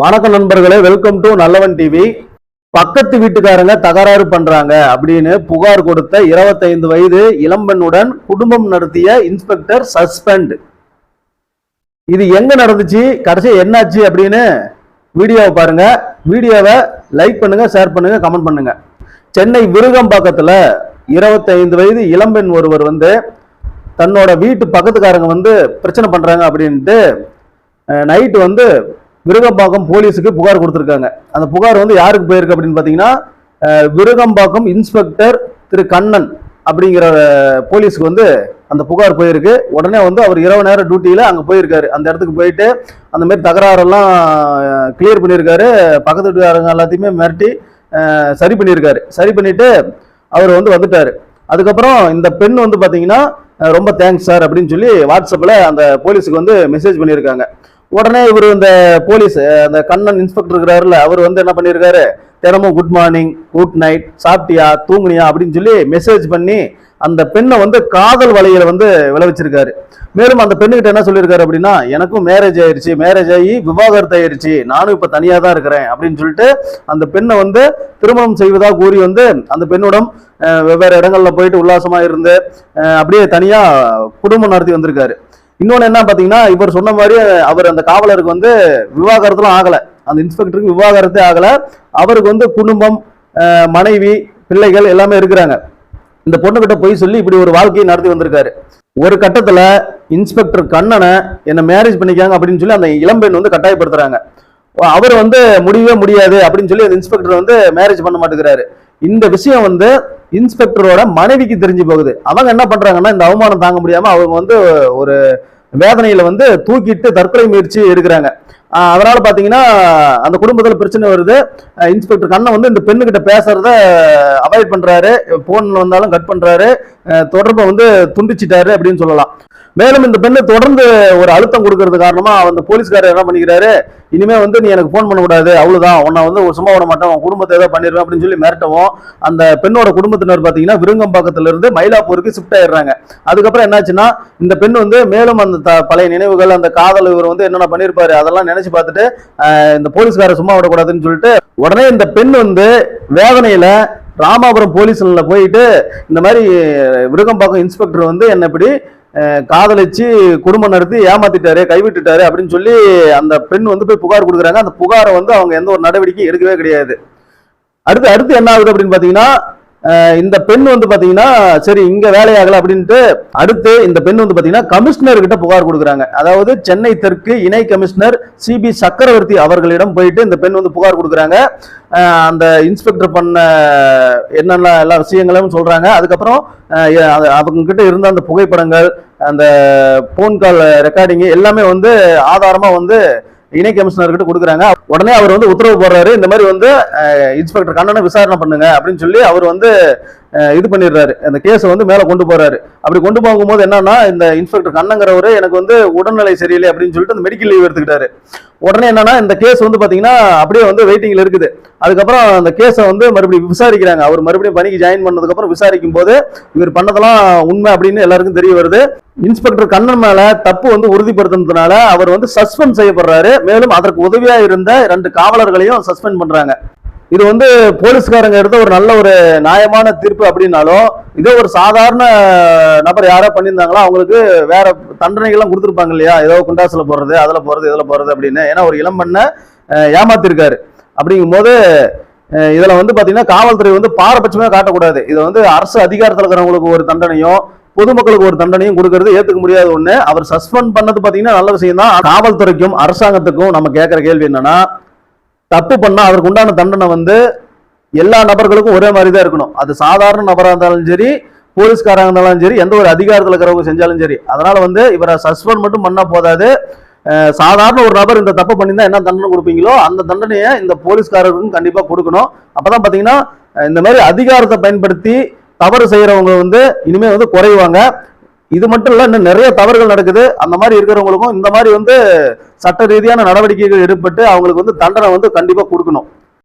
வணக்கம் நண்பர்களே welcome to நல்லவன் டிவி பக்கத்து வீட்டுக்காரங்க தகராறு பண்றாங்க அப்படின்னு புகார் கொடுத்த 25 வயது இளம்பெண்ணுடன் குடும்பம் நடத்திய இன்ஸ்பெக்டர் சஸ்பெண்ட். இது எங்க நடந்துச்சு? கடைசி என்னாச்சு அப்படின்னு வீடியோவை பாருங்க. வீடியோவை லைக் பண்ணுங்க ஷேர் பண்ணுங்க கமெண்ட் பண்ணுங்க. சென்னை விருகம்பாக்கத்துல 25 வயது இளம்பெண் ஒருவர் வந்து தன்னோட வீட்டு பக்கத்துக்காரங்க வந்து பிரச்சனை பண்றாங்க அப்படின்ட்டு நைட்டு வந்து விருகம்பாக்கம் போலீஸுக்கு புகார் கொடுத்துருக்காங்க. அந்த புகார் வந்து யாருக்கு போயிருக்கு அப்படின்னு பார்த்தீங்கன்னா விருகம்பாக்கம் இன்ஸ்பெக்டர் திரு கண்ணன் அப்படிங்கிற போலீஸுக்கு வந்து அந்த புகார் போயிருக்கு. உடனே வந்து அவர் இரவு நேரம் டியூட்டியில் அங்கே போயிருக்காரு. அந்த இடத்துக்கு போயிட்டு அந்த மாதிரி தகராறெல்லாம் கிளியர் பண்ணியிருக்காரு. பக்கத்து வீட்டுக்காரங்க எல்லாத்தையுமே மிரட்டி சரி பண்ணியிருக்காரு. சரி பண்ணிவிட்டு அவர் வந்து வந்துட்டார். அதுக்கப்புறம் இந்த பெண் வந்து பார்த்தீங்கன்னா ரொம்ப தேங்க்ஸ் சார் அப்படின்னு சொல்லி வாட்ஸ்அப்பில் அந்த போலீஸுக்கு வந்து மெசேஜ் பண்ணியிருக்காங்க. உடனே இவர் இந்த போலீஸ் அந்த கண்ணன் இன்ஸ்பெக்டர் இருக்கிறாருல அவர் வந்து என்ன பண்ணியிருக்காரு? தினமும் குட் மார்னிங் குட் நைட் சாப்பிட்டியா தூங்குனியா அப்படின்னு சொல்லி மெசேஜ் பண்ணி அந்த பெண்ணை வந்து காதல் வலையில வந்து விளைவிச்சிருக்காரு. மேலும் அந்த பெண்ணுகிட்ட என்ன சொல்லியிருக்காரு அப்படின்னா எனக்கும் மேரேஜ் ஆயிருச்சு மேரேஜ் ஆகி விவாகரத்து ஆயிருச்சு நானும் இப்போ தனியாக தான் இருக்கிறேன் அப்படின்னு சொல்லிட்டு அந்த பெண்ணை வந்து திருமணம் செய்வதாக கூறி வந்து அந்த பெண்ணுடன் வெவ்வேறு இடங்களில் போயிட்டு உல்லாசமாக இருந்து அப்படியே தனியாக குடும்பம் நடத்தி வந்திருக்காரு. இன்னொன்னு என்ன பாத்தீங்கன்னா இவர் சொன்ன மாதிரி அவர் அந்த காவலருக்கு வந்து விவாகரத்துலாம் ஆகல. அந்த இன்ஸ்பெக்டருக்கு விவாகரத்தே ஆகல. அவருக்கு வந்து குடும்பம் மனைவி பிள்ளைகள் எல்லாமே இருக்கிறாங்க. இந்த பொண்ணுக்கிட்ட போய் சொல்லி இப்படி ஒரு வாழ்க்கையை நடத்தி வந்திருக்காரு. ஒரு கட்டத்துல இன்ஸ்பெக்டர் கண்ணனை என்ன மேரேஜ் பண்ணிக்காங்க அப்படின்னு சொல்லி அந்த இளம்பெண் வந்து கட்டாயப்படுத்துறாங்க. அவர் வந்து முடியவே முடியாது அப்படின்னு சொல்லி அந்த இன்ஸ்பெக்டர் வந்து மேரேஜ் பண்ண மாட்டேங்கிறாரு. இந்த விஷயம் வந்து இன்ஸ்பெக்டரோட மனைவிக்கு தெரிஞ்சு போகுது. அவங்க என்ன பண்றாங்கன்னா இந்த அவமானம் தாங்க முடியாம அவங்க வந்து ஒரு வேதனையில வந்து தூக்கிட்டு தற்கொலை முயற்சி எடுக்கிறாங்க. அதனால் அதனால பாத்தீங்கன்னா அந்த குடும்பத்துல பிரச்சனை வருது. இன்ஸ்பெக்டர் கண்ணன் வந்து இந்த பெண்ணுகிட்ட பேசுறத அவாய்ட் பண்றாரு. போன் வந்தாலும் கட் பண்றாரு. தொடர்பை வந்து துண்டிச்சிட்டாரு அப்படின்னு சொல்லலாம். மேலும் இந்த பெண்ணு தொடர்ந்து ஒரு அழுத்தம் கொடுக்கறது காரணமா அந்த போலீஸ்காரர் என்ன பண்ணிக்கிறாரு? இனிமே வந்து நீ எனக்கு ஃபோன் பண்ணக்கூடாது அவ்வளவுதான். உன்னை வந்து ஒரு சும்மா விட மாட்டேன் உன் குடும்பத்தை ஏதோ பண்ணிடுவேன் அப்படின்னு சொல்லி மிரட்டவும் அந்த பெண்ணோட குடும்பத்தினர் பாத்தீங்கன்னா விருங்கம்பாக்கத்துல இருந்து மயிலாப்பூருக்கு ஷிஃப்ட் ஆயிடுறாங்க. அதுக்கப்புறம் என்னாச்சுன்னா இந்த பெண் வந்து மேலும் அந்த த- பழைய நினைவுகள் அந்த காதல் இவர் வந்து என்னென்ன பண்ணியிருப்பாரு அதெல்லாம் நினைச்சு பார்த்துட்டு இந்த போலீஸ்காரர் சும்மா விடக்கூடாதுன்னு சொல்லிட்டு உடனே இந்த பெண் வந்து வேதனையில ராமாபுரம் போலீஸ் போயிட்டு இந்த மாதிரி விருகம்பாக்கம் இன்ஸ்பெக்டர் வந்து என்ன இப்படி காதலிச்சு குடும்பம் நடத்தி ஏமாத்திட்டாரு கைவிட்டுட்டாரு அப்படின்னு சொல்லி அந்த பெண் வந்து போய் புகார் கொடுக்குறாங்க. அந்த புகாரை வந்து அவங்க எந்த ஒரு நடவடிக்கையும் எடுக்கவே கிடையாது. அடுத்து அடுத்து என்ன ஆகுது அப்படின்னு பாத்தீங்கன்னா இந்த பெண் வந்து பாத்தீங்கன்னா சரி இங்க வேலையாகல அப்படின்ட்டு அடுத்து இந்த பெண் வந்து பாத்தீங்கன்னா கமிஷனர் கிட்ட புகார் கொடுக்குறாங்க. அதாவது சென்னை தெற்கு இணை கமிஷனர் சிபி சக்கரவர்த்தி அவர்களிடம் போயிட்டு இந்த பெண் வந்து புகார் கொடுக்குறாங்க. அந்த இன்ஸ்பெக்டர் பண்ண என்னென்ன எல்லா விஷயங்களும் சொல்றாங்க. அதுக்கப்புறம் அவங்க கிட்ட இருந்த அந்த புகைப்படங்கள் அந்த போன் கால் ரெக்கார்டிங் எல்லாமே வந்து ஆதாரமா வந்து இணை கமிஷனர் கிட்ட கொடுக்குறாங்க. உடனே அவர் வந்து உத்தரவு போடுறாரு இந்த மாதிரி வந்து இன்ஸ்பெக்டர் கண்ணனை விசாரணை பண்ணுங்க அப்படின்னு சொல்லி அவர் வந்து இது பண்ணிடுறாரு. அந்த கேஸை வந்து மேலே கொண்டு போறாரு. அப்படி கொண்டு போகும்போது என்னன்னா இந்த இன்ஸ்பெக்டர் கண்ணங்கிறவரு எனக்கு வந்து உடல்நிலை சரியில்லை அப்படின்னு சொல்லிட்டு அந்த மெடிக்கல் லீவ் எடுத்துக்கிட்டாரு. உடனே என்னன்னா இந்த கேஸ் வந்து பாத்தீங்கன்னா அப்படியே வந்து வெயிட்டிங்ல இருக்குது. அதுக்கப்புறம் அந்த கேஸை வந்து மறுபடியும் விசாரிக்கிறாங்க. அவர் மறுபடியும் பணிக்கு ஜாயின் பண்ணதுக்கப்புறம் விசாரிக்கும் போது இவர் பண்ணதெல்லாம் உண்மை அப்படின்னு எல்லாருக்கும் தெரிய வருது. இன்ஸ்பெக்டர் கண்ணன் மேல தப்பு வந்து உறுதிப்படுத்தினதுனால அவர் வந்து சஸ்பெண்ட் செய்யப்படுறாரு. மேலும் அதற்கு உதவியா இருந்த ரெண்டு காவலர்களையும் சஸ்பெண்ட் பண்றாங்க. இது வந்து போலீஸ்காரங்க எடுத்த ஒரு நல்ல ஒரு நியாயமான தீர்ப்பு அப்படின்னாலும் இதே ஒரு சாதாரண நபர் யாரோ பண்ணியிருந்தாங்களோ அவங்களுக்கு வேற தண்டனைகள்லாம் கொடுத்துருப்பாங்க இல்லையா? ஏதோ குண்டாசில் போடுறது அதில் போகிறது இதில் போகிறது அப்படின்னு. ஏன்னா ஒரு இளம் பண்ண ஏமாத்திருக்காரு. அப்படிங்கும்போது போது இதில் வந்து பார்த்தீங்கன்னா காவல்துறை வந்து பாரபட்சமே காட்டக்கூடாது. இதை வந்து அரசு அதிகாரத்தில் இருக்கிறவங்களுக்கு ஒரு தண்டனையும் பொதுமக்களுக்கு ஒரு தண்டனையும் கொடுக்கறது ஏற்றுக்க முடியாத ஒன்று அவர் சஸ்பெண்ட் பண்ணது பார்த்தீங்கன்னா நல்ல விஷயம் தான் காவல்துறைக்கும் அரசாங்கத்துக்கும் நம்ம கேட்குற கேள்வி என்னன்னா தப்பு பண்ணால் அவருக்கு உண்டான தண்டனை வந்து எல்லா நபர்களுக்கும் ஒரே மாதிரி தான் இருக்கணும். அது சாதாரண நபராக இருந்தாலும் சரி போலீஸ்காராக இருந்தாலும் சரி எந்த ஒரு அதிகாரத்தில் இருக்கிறவங்க செஞ்சாலும் சரி. அதனால வந்து இவரை சஸ்பெண்ட் மட்டும் பண்ணால் போதாது. சாதாரண ஒரு நபர் இந்த தப்பு பண்ணியிருந்தா என்ன தண்டனை கொடுப்பீங்களோ அந்த தண்டனையை இந்த போலீஸ்காரருக்கும் கண்டிப்பாக கொடுக்கணும். அப்போ தான் பார்த்தீங்கன்னா இந்த மாதிரி அதிகாரத்தை பயன்படுத்தி தவறு செய்கிறவங்க வந்து இனிமேல் வந்து குறைவாங்க. இது மட்டும் இல்ல இன்னும் நிறைய தவறுகள் நடக்குது. அந்த மாதிரி இருக்கிறவங்களுக்கும் இந்த மாதிரி வந்து சட்ட ரீதியான நடவடிக்கைகள் எடுப்பட்டு அவங்களுக்கு வந்து தண்டனை வந்து கண்டிப்பா கொடுக்கணும்.